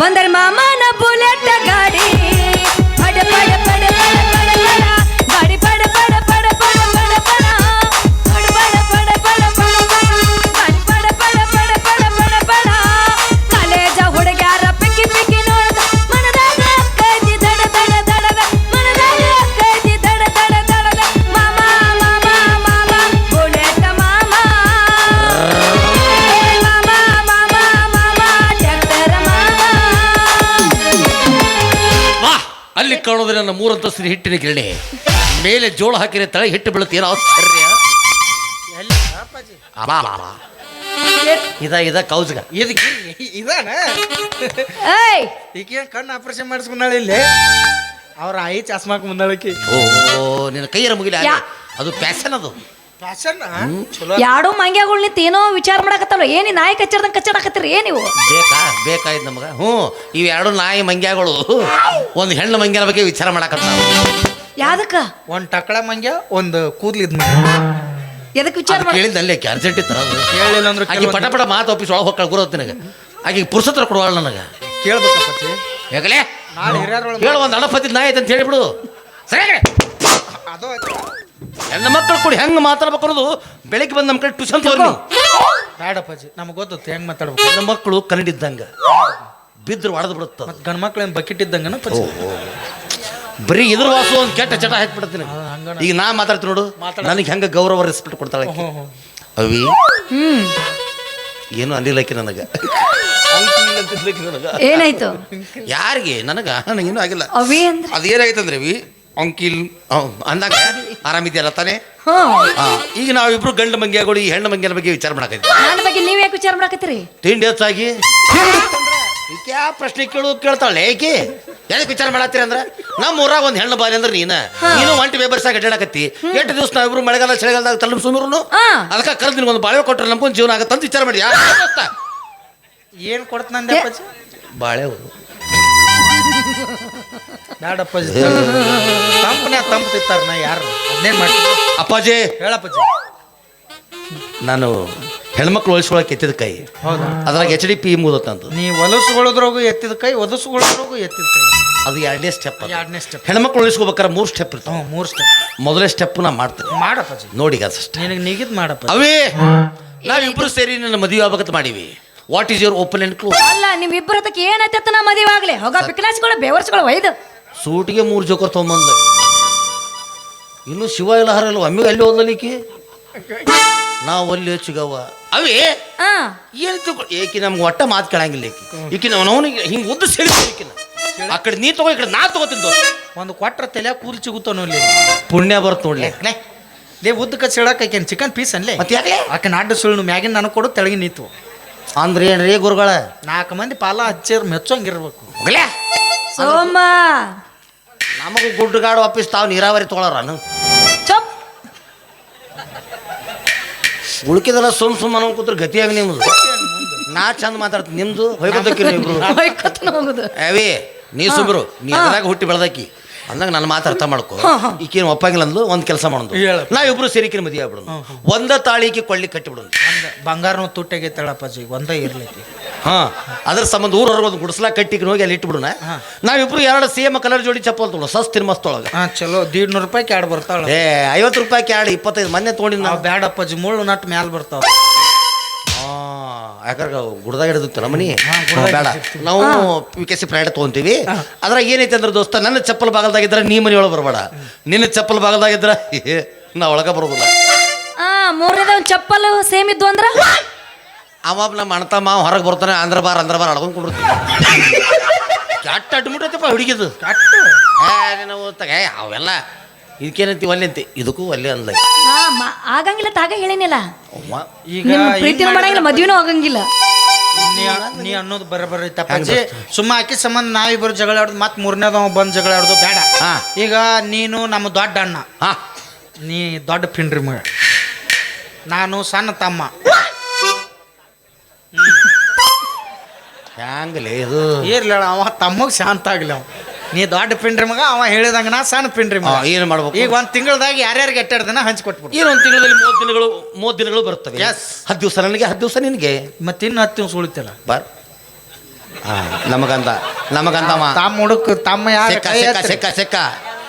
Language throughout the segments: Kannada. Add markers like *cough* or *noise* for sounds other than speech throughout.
ಬಂದರ್ ಮಾಮನ ಬುಲೆಟ್ ಗಾಡಿ. ಪಡ ಪಡ ಪಡ ಪಡ. ನನ್ನ ಮೂರಂತಸ್ತಿನ ಹಿಟ್ಟಿನ ಗಿರಣಿ. ಮೇಲೆ ಜೋಳ ಹಾಕಿದ್ರೆ ತಳ ಹಿಟ್ಟು ಬೀಳುತ್ತೆ ಏನೋ ಆಶ್ಚರ್ಯ. ಅಪ್ಪಾಜಿ ಅಬಾ ಇದ ಇದ ಕೌಜ್ಗ. ಇದಕ್ಕೆ ಇದಾನ? ಏಯ್! ಈಕೆ ಕಣ್ಣು ಆಪರೇಷನ್ ಮಾಡಿಸ್ಕೊಂಡಾಳೆ ಇಲ್ಲಿ? ಅವ್ರ ಆಯಿ ಚಸ್ಮಾಕ್ ಮುಂದಾಳಕಿ ಓ ನಿನ್ನ ಕೈಯರ ಮುಗಿಲ ಯಾ- ಅದು ಪ್ಯಾಸನ್ ಅದು. ಫ್ಯಾಷನ್ ಚಲೋ ಯಾಡೋ ಮಂಗ್ಯಾಗಳು ನಿಂತ ಏನೋ ವಿಚಾರ ಮಾಡಕತ್ತಲ್ಲ ಏನಿ ನಾಯಿ ಕಚ್ಚಡ್ದಂಗ ಕಚ್ಚಡಕತ್ತೀರಿ ಏನು ನೀವು? ಬೇಕಾ ಬೇಕಾಯ್ತು ನಮಗ. ಹ್ಞೂ ಇವು ಎರಡು ನಾಯಿ ಮಂಗ್ಯಾಗಳು ಒಂದು ಹೆಣ್ಣು ಮಂಗ್ಯನ ಬಗ್ಗೆ ವಿಚಾರ ಮಾಡಕತ್ತ ಯಾವ್ದಕ್ಕ ಒಂದ್ ಟಕಳ ಮಂಗ್ಯ ಒಂದು ಕೂದ್ಲಿದ್ ಎದಕ್ ವಿಚಾರ ಮಾಡ ಕೇಳಿದ ಅಲ್ಲೇ ಅರ್ಜೆಂಟ್ ಇತ್ತು ಅದು? ಕೇಳಿಲ್ಲ ಅಂದ್ರೆ ಆಕಿ ಪಟ ಪಟ ಮಾತು ಆಫೀಸ್ ಒಳಗೆ ಹೋಗಿ ಕಳ್ಕೊರತ್ತೆ ನನಗೆ. ಆಕೆ ಪುರುಷತ್ರ ಕೊಡುವಾಳ ನನಗೆ. ಯಾಕಲೇ ನಾಳೆ ಹಿರಿಯರೊಳಗೆ ಹೇಳು ಒಂದು ಅಣಪತಿ ನಾಯಿ ಐತೆ ಅಂತ ಹೇಳಿಬಿಡು. ಸರಿ ಅದು ಆಯ್ತು. ಹೆಣ್ಣು ಮಕ್ಕಳು ಕೂಡ ಹೆಂಗೆ ಮಾತಾಡ್ಬೇಕು ಅನ್ನೋದು ಬೆಳಿಗ್ಗೆ ಬಂದು ನಮ್ಮ ಕಡೆ ಟ್ಯೂಷನ್ ತಗೊಂಡು ಬೇಡಪ್ಪಾಜಿ ನಮ್ಗೆ ಗೊತ್ತತ್ತು ಹೆಂಗ್ ಮಾತಾಡ್ಬೇಕು. ಹೆಣ್ಣು ಮಕ್ಕಳು ಕನ್ನಡಿದ್ದಂಗೆ ಬಿದ್ರು ಒಡೆದು ಬಿಡುತ್ತ. ಮತ್ ಗಂಡ್ ಮಕ್ಳು ಏನು ಬಕೆಟ್ ಇದ್ದಂಗನ ಪಚ್ಚಿ ಬರೀ ಇದ್ರ ವಾಸು ಒಂದು ಕೆಟ್ಟ ಚಟ ಹಾಕ್ಬಿಡ್ತೀನಿ. ಈಗ ನಾ ಮಾತಾಡ್ತೀನಿ ನೋಡು. ನನಗೆ ಹೆಂಗೆ ಗೌರವ ರೆಸ್ಪೆಕ್ಟ್ ಕೊಡ್ತಾಳೆ ಅವಿ ಹ್ಮ್. ಏನು ಅನಿಲಕ್ಕೆ ನನಗೆ. ನನಗೆ ಏನಾಯ್ತು? ಯಾರಿಗೆ? ನನಗ ನನಗೇನು ಆಗಿಲ್ಲ. ಅವಿ ಅಂದ್ರೆ? ಅದೇನಾಯ್ತಂದ್ರೆ ವಿ ಅಂಕಿಲ್. ಅಂದಾಗ ಆರಾಮಿದ್ಯಲ್ಲ ತಾನೆ? ಈಗ ನಾವಿಬ್ರು ಗಂಡು ಮಂಗ್ಯಗಳು ಈ ಹೆಣ್ಣು ಮಂಗ್ಯನ ಬಗ್ಗೆ ವಿಚಾರ ಮಾಡಕ್ಕೆ ನನ್ನ ಬಗ್ಗೆ ನೀವ್ ಯಾಕೆ ವಿಚಾರ ಮಾಡಕತ್ತೀರಿ? ತಿಂಡಿ ಹೆಚ್ಚಾಗಿ? ಈಕೆ ಯಾವ ಪ್ರಶ್ನೆ ಕೇಳು ಕೇಳ್ತಾಳೆ. ಏಕೆ? ಯಾಕೆ ವಿಚಾರ ಮಾಡತ್ತೀರಿ ಅಂದ್ರೆ ನಮ್ಮ ಊರಾಗ ಒಂದು ಹೆಣ್ಣು ಬಾಲಿ ಅಂದ್ರೆ ನೀನ. ನೀನು ಒಂಟಿ ಬೇಬರ್ಸಾಗ ಅಡ್ಡಾಡಕತ್ತಿ ಎಷ್ಟು ದಿವಸ ನಾವಿಬ್ರು ಮಳೆಗಾಲ ಚಳಿಗಾಲದಾಗ ಹಾ. ಅದಕ್ಕೆ ಕರೆದು ನಿನಗೆ ಒಂದು ಬಾಳೆ ಕೊಟ್ರೆ ನಮ್ಗೊಂದು ಜೀವನ ಆಗತ್ತಂತ ವಿಚಾರ ಮಾಡಿ? ಏನ್ ಕೊಡ್ತಾನಂದೆ ಬಾಳೆ ತಂಪನೆ ತಂಪ ತಿಂತಾರ ನಾ ಯಾರು? ಅದನ್ನೇನ್ ಮಾಡ್ತೀನಿ. ಅಪ್ಪಾಜಿ. ಹೇಳಪ್ಪಾಜಿ ನಾನು ಹೆಣ್ಮಕ್ಳು ಒಲಿಸ್ಕೊಳಕ್ಕೆ ಎತ್ತಿದ ಕೈ. ಹೌದಾ? ಅದ್ರಾಗ ಎಚ್ ಡಿ ಪಿ ಮುದತ್ತಂತ ನೀ ಹೊಲಸುಗೊಳದ್ರಾಗು ಎತ್ತಿದ ಕೈ ಒದಸುಗೊಳದ್ರಾಗು ಎತ್ತಿದ ಕೈ. ಅದು ಎರಡನೇ ಸ್ಟೆಪ್ ಎರಡನೇ ಸ್ಟೆಪ್ ಹೆಣ್ಮಕ್ಳು ಉಳಿಸ್ಕೋಬೇಕಾರೆ ಮೂರು ಸ್ಟೆಪ್ ಇರ್ತಾವ. ಮೂರು ಸ್ಟೆಪ್ ಮೊದಲೇ ಸ್ಟೆಪ್ ನಾ ಮಾಡ್ತೀನಿ. ಮಾಡಪ್ಪಾಜಿ ನೋಡಿ ಅದಷ್ಟೇ ನಿನಗೆ ನಿಗಿದ್ ಮಾಡಪ್ಪ ಅವೇ ನಾವಿಬ್ರು ಸೇರಿ ನನ್ನ ಮದುವೆ ಆಗಬೇಕಂತ ಮಾಡೀವಿ. What is your open and close ಅಲ್ಲ ನಿಮ್ ಇಬ್ಬರ ಏನು ಏನಾಯ್ತತ್ತ ನಾ ಮದುವೆ ಆಗ್ಲಿ? ಹೋಗ ಪಿಕ್ಲಾಸ್ಗಳು ಬೇವರ್ಸ್ಗಳು ಒಯ್ದು. ಸೂಟಿಗೆ ಮೂರು ಜೋಕರ್ ತೊಗೊಂಬಂದ. ಇನ್ನು ಶಿವ ಇಲ್ಲ ಹರಲ್ಲ ಒಮ್ಮೆಗೆ ಅಲ್ಲಿ ಹೋದಲಿಕ್ಕೆ ನಾವು ಅಲ್ಲಿ ಚಿಗವ್ವ ಅವೇ ಹಾ. ಏನು ತಿಳ್ಕೊ ಏಕಿ ನಮ್ಗೆ ಒಟ್ಟ ಮಾತು ಕೇಳಂಗಿಲ್ಲ ಈಕಿ. ಈಕಿ ನಾವು ಅವನಿಗೆ ಹಿಂಗೆ ಉದ್ದು ಸೆಳಿ ಈಕಿನ. ಆ ಕಡೆ ನೀ ತಗೋ ಈ ಕಡೆ ನಾ ತಗೋತೀನಿ ದೋಸ್ತ ಒಂದು ಕೊಟ್ರ ತಲೆ ಕೂದಲು ಸಿಗುತ್ತೋ ನೋಡ್ಲಿ ಪುಣ್ಯ ಬರ್ತ ನೋಡ್ಲಿ. ದೇ ಉದ್ದ ಕಚ್ ಹೇಳಕ್ ಆಕೆನ್ ಚಿಕನ್ ಪೀಸ್ ಅನ್ಲೇ? ಮತ್ತೆ ಯಾಕೆ ಆಕೆ ನಾಡು ಸುಳ್ಳು ಮ್ಯಾಗಿನ ನನಗೆ ಕೊಡು ತೆಳಗಿ ನೀತು ಅಂದ್ರೆ ಏನ್ರಿ ಗುರುಗಳ? ನಾಲ್ಕು ಮಂದಿ ಪಾಲ ಹಚ್ಚಿರ್ ಮೆಚ್ಚೋಂಗಿರ್ಬೇಕು ಹೋಗ್ಲೇ? ಸೋಮ. ನಮಗೂ ಗುಡ್ಡಗಾಡು ವಾಪಸ್ ತಾವು ನೀರಾವರಿ ತೊಗೊಳಾರನು ಚೊಪ್. ಉಳ್ಕಿದಲ್ಲ ಸುಮ್ ಸುಮ್ ಅನ್ನೋ ಕೂತ್ರೆ ಗತಿಯಾಗಿ ನಿಮ್ದು. ನಾ ಚಂದ ಮಾತಾಡ್ತೀನಿ. ನಿಮ್ದು ಹೊಯ್ಕೊತನ ಹೋಗುದು. ಅವೇ ನೀ ಸುಬ್ರು ನೀ ಹುಟ್ಟಿ ಬೆಳ್ದಾಕಿ ಅಂದಾಗ ನನ್ನ ಮಾತು ಅರ್ಥ ಮಾಡ್ಕೊ. ಈಕೇನು ಒಪ್ಪಾಗಿಲ್ಲ ಅಂದ್ಲು ಒಂದು ಕೆಲಸ ಮಾಡೋದು. ಹೇಳು. ನಾವಿಬ್ರು ಸೇರಿಕಿನ ಮದುವೆ ಆಗ್ಬಿಡೋದು. ಒಂದ ತಾಳಿಕೆ ಕೊಳ್ಳಿ ಕಟ್ಟಿಬಿಡೋದು. ಬಂಗಾರನ ತುಟ್ಟೆಗೆ ತಳಪ್ಪಾಜಿ ಒಂದೇ ಇರ್ಲೈತಿ ಹಾ ಅದ್ರ ಸಂಬಂಧ ಊರವ್ರಿಗೆ ಒಂದು ಗುಡಿಸ್ಲಾ ಕಟ್ಟಿಗೆ ಹೋಗಿ ಅಲ್ಲಿ ಇಟ್ಬಿಡೋಣ. ಹಾ. ನಾವಿಬ್ರು ಎರಡು ಸೇಮ್ ಕಲರ್ ಜೋಡಿ ಚಪ್ಪಲ್ ತೊಗೊಳು ಸಸ್ ಮಸ್ತೊಳಗೆ ಹಾ ಚಲೋ ದೀಡ್ ನೂರು ರೂಪಾಯಿ ಕ್ಯಾಡ್ ಬರ್ತಾಳ? ಏ ಐವತ್ತು ರೂಪಾಯಿ ಕ್ಯಾಡ್ ಇಪ್ಪತ್ತೈದು ಮೊನ್ನೆ ತೊಗೊಂಡಿ ನಾವು ಬ್ಯಾಡಪ್ಪಾಜಿ ಮುಳ್ಳು ನಟ್ ಮ್ಯಾಲ ಬರ್ತಾವ. ಯಾಕಂದ್ರೆ ಗುಡ್ದಾಗ ಹಿಡಿದಿತ್ತು ನಮ್ಮನಿ ಬೇಡ. ನಾವು ಪಿ ಕೆ ಸಿ ಪ್ರಯಾಣ ತೊಗೊಂತೀವಿ. ಅದ್ರಾಗ ಏನೈತೆ ಅಂದ್ರೆ ದೋಸ್ತ ನನ್ನ ಚಪ್ಪಲ್ ಬಾಗಲ್ದಾಗಿದ್ರೆ ನೀ ಮನೆ ಒಳಗೆ ಬರಬೇಡ. ನಿನ್ನ ಚಪ್ಪಲ್ ಬಾಗಲ್ದಾಗಿದ್ರೆ *laughs* ನಾ ಒಳಗೆ ಬರೋದಿಲ್ಲ. ಆ ಮೂರನೇದ ಚಪ್ಪಲು ಚಪ್ಪಲ್ ಸೇಮ್ ಇದ್ದು ಅಂದ್ರ? ಅವ ನಮ್ಮ ಅಣ್ಣ ಮಾವ ಹೊರಗೆ ಬರ್ತಾನೆ ಅಂದ್ರ ಬಾರ್ ಅಂದ್ರ ಬಾರ್ ಅಳ್ಕೊಂಡು ಕೊಡ್ತೀನಿ *laughs* ಕೆಟ್ಟ ಅಡ್ಮಿಟ್ಟೈತಪ್ಪ ಹುಡುಗಿದು. ಕಟ್ಟು. ಏ ನಾವು ತಗ ಅವೆಲ್ಲ ಇದಕ್ಕೇನಂತಿ ಒಲ್ಲೆ ಅಂತಿ ಇದಕ್ಕೂ ಒಲ್ಲೆ ಅಂದ್ಲ. ನಾ ಮ- ಆಗಂಗಿಲ್ಲ ತಾಗ ಹೇಳಿನಿಲ್ಲ. ಅವ್ವ, ಈಗ ಪ್ರೀತಿನೂ ಮಾಡಂಗಿಲ್ಲ ಮದ್ವಿನೂ ಆಗಂಗಿಲ್ಲ. ನೀ ನೀ ಅನ್ನೋದು ಬರಬರ ತಪ್ಪಾಜಿ ಸುಮ್ಮ ಆಕೆ ಸಂಬಂಧ ನಾವಿಬ್ಬರು ಜಗಳ ಆಡೋದು ಮತ್ತೆ ಮೂರನೇದವ ಬಂದು ಜಗಳ ಆಡೋದು ಬೇಡ. ಹಾ. ಈಗ ನೀನು ನಮ್ಮ ದೊಡ್ಡ ಅಣ್ಣ. ಹಾ. ನೀ ದೊಡ್ಡ ಪಿಂಡ್ರಿ ಮಗ. ನಾನು ಸಣ್ಣ ತಮ್ಮ. ಹ್ಯಾಂಗಲೇ ಇದು ಇರ್ಲಿಲ್ಲ ಅವ ತಮ್ಮಗ್ ಶಾಂತ ಆಗ್ಲಿ ಅವ. ನೀ ದೊಡ್ಡ ಪಿಂಡ್ರಿ ಮಗ ಅವ ಹೇಳಿದಂಗ ನಾ ಸಣ್ಣ ಪಿಂಡ್ರಿ ಮಗ. ಏನು ಮಾಡ್ಬೇಕು? ಈಗ ಒಂದ್ ತಿಂಗಳದಾಗ ಯಾರ್ಯಾರಿಗೆ ಎಟ್ಟಾಡ್ದನ ಹಂಚ್ಕೊಟ್ಬಿಟ್ಟು ಏನು ಒಂದು ತಿಂಗಳಲ್ಲಿ ಮೂವತ್ತು ದಿನಗಳು ಮೂವತ್ತು ದಿನಗಳು ಬರ್ತವೆ ಎಸ್ ಹತ್ತು ದಿವಸ ನನಗೆ ಹತ್ತು ದಿವಸ ನಿನಗೆ. ಮತ್ತೆ ಇನ್ನು ಹತ್ತು ದಿವಸ ಉಳಿತಲ್ಲ. ಬರ್. ನಮಗಂದ ನಮಗಂತ ನಮಗಂತ ತಮ್ಮ ಹುಡುಕ್ ತಮ್ಮ ಯಾರು ಸಿಕ್ಕ ಸಿಕ್ಕ. ಸಿಕ್ಕ ಸಿಕ್ಕ.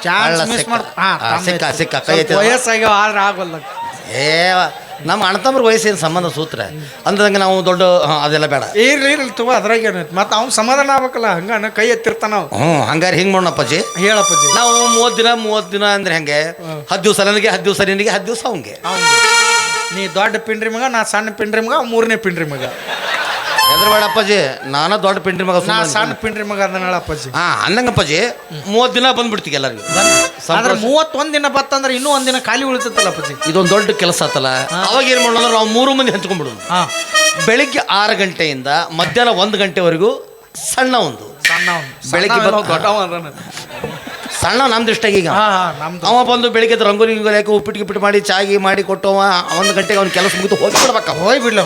ಚಾನ್ಸ್ ಮಿಸ್ ಸಿಕ್ಕ. ಸಿಕ್ಕ ಎತ್ತಿ. ಸಿಕ್ಕ ಕೈ ಎತ್ತಿ. ವಯಸ್ಸಾಗ್ಯಾವ ಆದ್ರೆ ಆಗೋಲ್ಲ. ಏ ನಮ್ಮ ಅಣ್ಣತಮ್ಮರ ವಯಸ್ಸಿನ ಸಂಬಂಧ ಸೂತ್ರ? ಅಂದಂಗೆ ನಾವು ದೊಡ್ಡ ಅದೆಲ್ಲ ಬೇಡ. ಇರ್ಲಿ ಇರ್ಲಿ ತುಂಬ ಅದ್ರಾಗ ಏನೈತೆ ಮತ್ತೆ ಅವ್ನು ಸಮಾಧಾನ ಆಗ್ಬೇಕಲ್ಲ ಹಂಗ ಕೈ ಎತ್ತಿರ್ತಾನ ನಾವು ಹ್ಞೂ ಹಂಗಾರೆ ಹಿಂಗೆ ಮಾಡೋಣಪ್ಪಾಜಿ ಹೇಳಪ್ಪಜ್ಜಿ ನಾವು ಮೂವತ್ತು ದಿನ ಮೂವತ್ತು ದಿನ ಅಂದ್ರೆ ಹೆಂಗೆ? ಹತ್ತು ದಿವಸ ನನಗೆ ಹತ್ತು ದಿವಸ ನಿನಗೆ ಹತ್ತು ದಿವಸ ಅವಂಗೆ ನೀ ದೊಡ್ಡ ಪಿಂಡ್ರಿ ಮಗ ನಾ ಸಣ್ಣ ಪಿಂಡ್ರಿ ಮಗ ಮೂರನೇ ಪಿಂಡ್ರಿ ಮಗ. ಎದ್ರ ಅಪ್ಪಾಜಿ. ನಾನ ದೊಡ್ಡ ಪಿಂಡ್ರಿ ಮಗ ನಾ ಸುಮ್ಮನೆ ಸಣ್ಣ ಪಿಂಡ್ರಿ ಮಗ ಅದನ್ನ ಅಪ್ಪಾಜಿ. ಹಾ ಅನ್ನಂಗಪ್ಪಾಜಿ ಮೂವತ್ತು ದಿನ ಬಂದ್ಬಿಡ್ತೀವಿ ಎಲ್ಲರಿಗೂ. ಆದ್ರೆ ಸಂತೋಷ. ಮೂವತ್ತೊಂದ್ ದಿನ ಬತ್ತಂದ್ರೆ ಇನ್ನೂ ಒಂದಿನ ಖಾಲಿ ಉಳಿತೈತಲ್ಲ ಅಪ್ಪಾಜಿ. ಇದೊಂದು ದೊಡ್ಡ ಕೆಲಸ ಆತಲ್ಲ. ಅವಾಗ ಏನು ಮಾಡೋಣ ಅಂದ್ರೆ ನಾವು ಮೂರು ಮಂದಿ ಹಂಚ್ಕೊಂಡ್ಬಿಡೋದು. ಹಾ. ಬೆಳಿಗ್ಗೆ ಆರು ಗಂಟೆಯಿಂದ ಮಧ್ಯಾಹ್ನ ಒಂದು ಗಂಟೆವರೆಗೂ ಸಣ್ಣ ಒಂದು. ಸಣ್ಣ ಒಂದು. ಬೆಳಿಗ್ಗೆ ದೊಡ್ಡವ ಅದಾನ. ಸಣ್ಣ ನಮ್ಮ ದೃಷ್ಟಿಯಾಗ ಈಗ. ಅವ ಬಂದು ಬೆಳಿಗ್ಗೆ ಎದ್ದು ರಂಗೋಲಿ ಗಿಂಗೋಲಿ ಹಾಕಿ ಉಪ್ಪಿಟ್ಟು ಗಿಪ್ಪಿಟ್ಟು ಮಾಡಿ ಚಾಗಿ ಮಾಡಿ ಕೊಟ್ಟವ ಒಂದು ಗಂಟೆಗೆ ಅವ್ನ ಕೆಲಸ ಮುಗಿದು ಹೋಗಿ ಬಿಡ್ಬೇಕು. ಹೋಗಿ ಬಿಡ್ಲ.